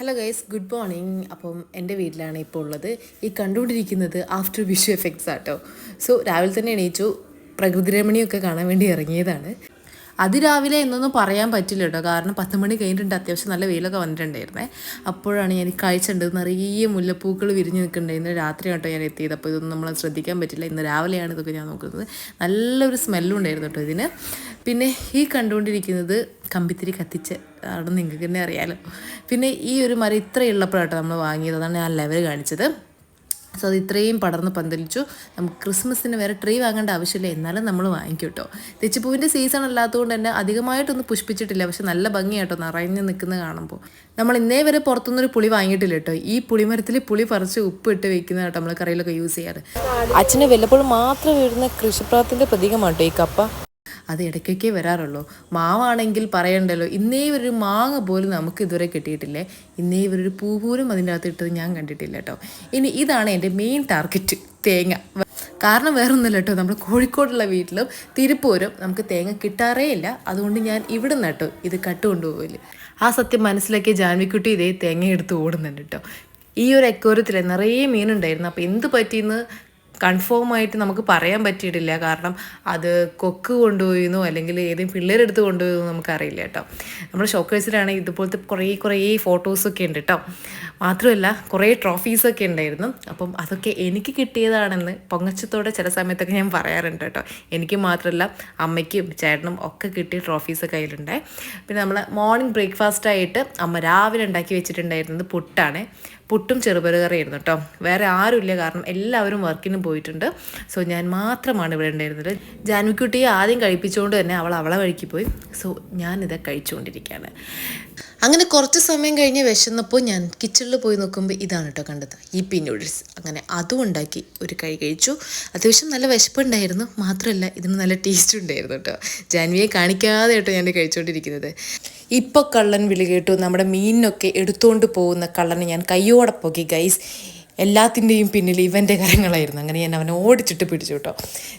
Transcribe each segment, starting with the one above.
Hello guys good morning അപ്പം എന്റെ വീട്ടിലാണ് ഇപ്പോൾ ഉള്ളത്. ഈ കണ്ടുകൊണ്ടിരിക്കുന്നത് ആഫ്റ്റർ വിഷു എഫക്ട്സ് ആട്ടോ. സോ രാവിലെ തന്നെ എണീച്ചു പ്രകൃതി രമണിയൊക്കെ കാണാൻ വേണ്ടി ഇറങ്ങിയതാണ്. അതിരാവിലെ എന്നൊന്നും പറയാൻ പറ്റില്ല കേട്ടോ. കാരണം പത്ത് മണി കഴിഞ്ഞിട്ടുണ്ട്. അത്യാവശ്യം നല്ല വെയിലൊക്കെ വന്നിട്ടുണ്ടായിരുന്നേ. അപ്പോഴാണ് ഞാൻ കഴിച്ചിട്ടുണ്ട് കാഴ്ച നിറയെ മുല്ലപ്പൂക്കൾ വിരിഞ്ഞ് നിൽക്കുന്നുണ്ടായിരുന്നു. രാത്രി കേട്ടോ ഞാൻ എത്തിയത്. അപ്പോൾ ഇതൊന്നും നമ്മൾ ശ്രദ്ധിക്കാൻ പറ്റില്ല. ഇന്ന് രാവിലെയാണ് ഇതൊക്കെ ഞാൻ നോക്കുന്നത്. നല്ലൊരു സ്മെല്ലും ഉണ്ടായിരുന്നു കേട്ടോ ഇതിന്. പിന്നെ ഈ കണ്ടുകൊണ്ടിരിക്കുന്നത് കമ്പിത്തിരി കത്തിച്ച് അവിടെ നിങ്ങൾക്ക് തന്നെ അറിയാലോ. പിന്നെ ഈ ഒരു മരം ഇത്രയുള്ളപ്പോഴാട്ടോ നമ്മൾ വാങ്ങിയത്. അതാണ് ഞാൻ ലെവൽ കാണിച്ചത്. സോ അത് ഇത്രയും പടർന്ന് പന്തലിച്ചു. നമുക്ക് ക്രിസ്മസിന് വേറെ ട്രീ വാങ്ങേണ്ട ആവശ്യമില്ല. എന്നാലും നമ്മൾ വാങ്ങിക്കും കേട്ടോ തെച്ചിപ്പൂവിന്റെ സീസൺ അല്ലാത്തതുകൊണ്ട് തന്നെ അധികമായിട്ടൊന്നും പുഷ്പിച്ചിട്ടില്ല. പക്ഷെ നല്ല ഭംഗിയാട്ടോ നിറഞ്ഞ് നിൽക്കുന്നത് കാണുമ്പോൾ. നമ്മൾ ഇന്നേ വരെ പുറത്തുനിന്നൊരു പുളി വാങ്ങിയിട്ടില്ല കേട്ടോ ഈ പുളിമരത്തിൽ പുളി പറിച്ച് ഉപ്പ് ഇട്ട് വെക്കുന്നത് കേട്ടോ നമ്മൾ കറിയിലൊക്കെ യൂസ് ചെയ്യാറ്. അച്ഛന് വല്ലപ്പോഴും മാത്രം വീഴുന്ന കൃഷിപ്രാത്തിന്റെ പ്രതീകമാട്ടോ ഈ കപ്പ? അത് ഇടയ്ക്കൊക്കെ വരാറുള്ളൂ. മാവാണെങ്കിൽ പറയണ്ടല്ലോ ഇന്നേ ഒരു മാങ്ങ പോലും നമുക്ക് ഇതുവരെ കിട്ടിയിട്ടില്ലേ? ഇന്നേ ഒരു പൂ പോലും അതിന്റെ അകത്ത് ഇട്ടത് ഞാൻ കണ്ടിട്ടില്ല കേട്ടോ ഇനി ഇതാണ് എന്റെ മെയിൻ ടാർഗറ്റ് തേങ്ങ. കാരണം വേറൊന്നുമില്ല കേട്ടോ നമ്മൾ കോഴിക്കോടുള്ള വീട്ടിലും തിരുപ്പൂരും നമുക്ക് തേങ്ങ കിട്ടാറേ ഇല്ല. അതുകൊണ്ട് ഞാൻ ഇവിടെ നിന്നട്ടോ ഇത് കട്ട് കൊണ്ടുപോകില്ല ആ സത്യം മനസ്സിലാക്കിയ ജാൻവിക്കുട്ടി ഇതേ തേങ്ങ എടുത്ത് ഓടുന്നുണ്ട് കേട്ടോ ഈ ഒരു എക്കോരത്തിൽ നിറയെ മീനുണ്ടായിരുന്നു. അപ്പോൾ എന്ത് പറ്റിയെന്ന് കൺഫേം ആയിട്ട് നമുക്ക് പറയാൻ പറ്റിയിട്ടില്ല. കാരണം അത് കൊക്ക് കൊണ്ടുപോയിന്നോ അല്ലെങ്കിൽ ഏതെങ്കിലും പിള്ളേരെടുത്ത് കൊണ്ടുപോയെന്നോ നമുക്കറിയില്ല കേട്ടോ. നമ്മൾ ഷോക്കേഴ്സിലാണെങ്കിൽ ഇതുപോലത്തെ കുറേ കുറേ ഫോട്ടോസൊക്കെ ഉണ്ട് കേട്ടോ. മാത്രമല്ല കുറേ ട്രോഫീസൊക്കെ ഉണ്ടായിരുന്നു. അപ്പം അതൊക്കെ എനിക്ക് കിട്ടിയതാണെന്ന് പൊങ്ങച്ചത്തോടെ ചില സമയത്തൊക്കെ ഞാൻ പറയാറുണ്ട് കേട്ടോ. എനിക്ക് മാത്രമല്ല അമ്മയ്ക്കും ചേട്ടനും ഒക്കെ കിട്ടിയ ട്രോഫീസ് കയ്യിലുണ്ട് പിന്നെ നമ്മൾ മോർണിംഗ് ബ്രേക്ക്ഫാസ്റ്റായിട്ട് അമ്മ രാവിലെ ഉണ്ടാക്കി വെച്ചിട്ടുണ്ടായിരുന്നത് പുട്ടാണ്. പുട്ടും ചെറുപയറുകറിയായിരുന്നു കേട്ടോ. വേറെ ആരുമില്ല കാരണം എല്ലാവരും വർക്കിന് പോയിട്ടുണ്ട്. സോ ഞാൻ മാത്രമാണ് ഇവിടെ ഉണ്ടായിരുന്നത്. ജാൻവിക്കുട്ടിയെ ആദ്യം കഴിപ്പിച്ചുകൊണ്ട് തന്നെ അവൾ അവളെ വഴിക്ക് പോയി. സോ ഞാനിത് കഴിച്ചുകൊണ്ടിരിക്കുകയാണ്. അങ്ങനെ കുറച്ച് സമയം കഴിഞ്ഞ് വിശന്നപ്പോൾ ഞാൻ കിച്ചണിൽ പോയി നോക്കുമ്പോൾ ഇതാണ് കേട്ടോ കണ്ടത്. ഈ പി നൂഡിൽസ് അങ്ങനെ അതും ഉണ്ടാക്കി. ഒരു കൈ കഴിച്ചു. അത്യാവശ്യം നല്ല വിശപ്പുണ്ടായിരുന്നു. മാത്രമല്ല ഇതിന് നല്ല ടേസ്റ്റ് ഉണ്ടായിരുന്നു കേട്ടോ ജാൻവിയെ കാണിക്കാതെ കേട്ടോ ഞാൻ കഴിച്ചുകൊണ്ടിരിക്കുന്നത് ഇപ്പോൾ കള്ളൻ വിളി കേട്ടു. നമ്മുടെ മീനിനൊക്കെ എടുത്തുകൊണ്ട് പോകുന്ന കള്ളനെ ഞാൻ കയ്യോടെ പോക്കി. ഗൈസ് എല്ലാത്തിന്റെയും പിന്നിൽ ഇവന്റെ കരങ്ങളായിരുന്നു. അങ്ങനെ ഞാൻ അവനെ ഓടിച്ചിട്ട് പിടിച്ചു കേട്ടോ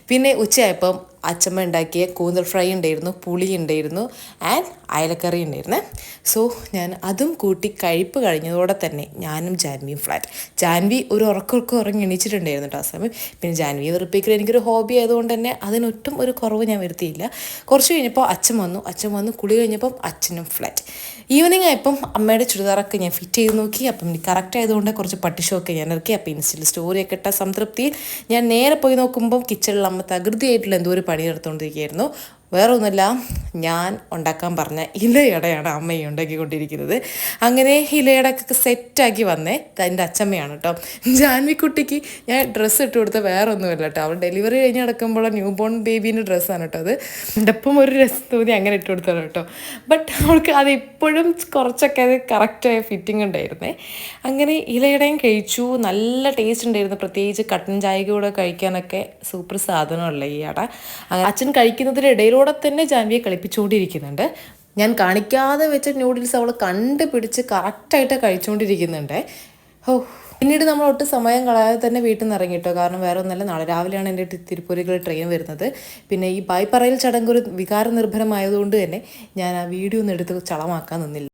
പിന്നെ ഉച്ചയായപ്പം അച്ചമ്മ ഉണ്ടാക്കിയ കൂന്തൽ ഫ്രൈ ഉണ്ടായിരുന്നു പുളി ഉണ്ടായിരുന്നു ആൻഡ് അയലക്കറി ഉണ്ടായിരുന്നേ. സോ ഞാൻ അതും കൂട്ടി കഴിപ്പ് കഴിഞ്ഞതോടെ തന്നെ ഞാനും ജാൻവിയും ഫ്ലാറ്റ് ജാൻവി ഒരു ഉറക്കമൊക്കെ ഉറങ്ങി എണീച്ചിട്ടുണ്ടായിരുന്നു കേട്ടോ ആ സമയം. പിന്നെ ജാൻവി വെറുപ്പിക്കൽ എനിക്കൊരു ഹോബി ആയതുകൊണ്ട് തന്നെ അതിനൊട്ടും ഒരു കുറവ് ഞാൻ വരുത്തിയില്ല. കുറച്ച് കഴിഞ്ഞപ്പോൾ അച്ഛൻ വന്നു. അച്ഛൻ വന്നു കുളി കഴിഞ്ഞപ്പം അച്ഛനും ഫ്ലാറ്റ് ഈവനിങ് ആയപ്പം അമ്മയുടെ ചുരിദാറൊക്കെ ഞാൻ ഫിറ്റ് ചെയ്ത് നോക്കി. അപ്പം കറക്റ്റ് ആയതുകൊണ്ട് കുറച്ച് പട്ടിഷമൊക്കെ ഞാൻ ഇറക്കി. അപ്പം ഇൻസ്റ്റയിൽ സ്റ്റോറിയൊക്കെ ഇട്ട സംതൃപ്തിയിൽ ഞാൻ നേരെ പോയി നോക്കുമ്പം കിച്ചണിൽ അമ്മ തകൃതിയായിട്ടുള്ള എന്തോ ഒരു പണി വേറൊന്നുമില്ല ഞാൻ ഉണ്ടാക്കാൻ പറഞ്ഞ ഇലയടയാണ് അമ്മ ഈ ഉണ്ടാക്കിക്കൊണ്ടിരിക്കുന്നത്. അങ്ങനെ ഇലയടക്കൊക്കെ സെറ്റാക്കി വന്നേ എന്റെ അച്ചമ്മയാണ് കേട്ടോ. ജാൻവിക്കുട്ടിക്ക് ഞാൻ ഡ്രസ്സ് ഇട്ട് കൊടുത്ത വേറെ ഒന്നുമില്ല കേട്ടോ. അവൾ ഡെലിവറി കഴിഞ്ഞ് നടക്കുമ്പോൾ ന്യൂ ബോൺ ബേബീന്റെ ഡ്രസ്സാണ് കേട്ടോ അത്. എന്റെ ഒപ്പം ഒരു ഡ്രസ്സ് തോന്നി അങ്ങനെ ഇട്ട് കൊടുത്തതാണ് കേട്ടോ. ബട്ട് അവൾക്ക് അത് ഇപ്പോഴും കുറച്ചൊക്കെ അത് കറക്റ്റായ ഫിറ്റിംഗ് ഉണ്ടായിരുന്നേ. അങ്ങനെ ഇലയടയും കഴിച്ചു. നല്ല ടേസ്റ്റ് ഉണ്ടായിരുന്നു. പ്രത്യേകിച്ച് കട്ടൻ ചായ കൂടെ കഴിക്കാനൊക്കെ സൂപ്പർ സാധനമല്ല ഈ അട. അച്ഛൻ കഴിക്കുന്നതിനിടയിലൂടെ തന്നെ ജാൻവിയെ കളിപ്പിച്ചുകൊണ്ടിരിക്കുന്നുണ്ട് ഞാൻ കാണിക്കാതെ വെച്ച ന്യൂഡിൽസ് അവൾ കണ്ടുപിടിച്ച് കറക്റ്റായിട്ട് കഴിച്ചുകൊണ്ടിരിക്കുന്നുണ്ട്. ഓ പിന്നീട് നമ്മൾ ഒട്ടും സമയം കളയാതെ തന്നെ വീട്ടിൽ നിന്ന് ഇറങ്ങിട്ടോ കാരണം വേറെ ഒന്നല്ല നാളെ രാവിലെയാണ് എന്റെ തിരുപ്പൂരികൾ ട്രെയിൻ വരുന്നത്. പിന്നെ ഈ ബായ്പറയിൽ ചടങ്ങ് ഒരു വികാര നിർഭരമായതുകൊണ്ട് തന്നെ ഞാൻ ആ വീഡിയോ ഒന്നും എടുത്ത് ചളമാക്കാൻ നിന്നില്ല.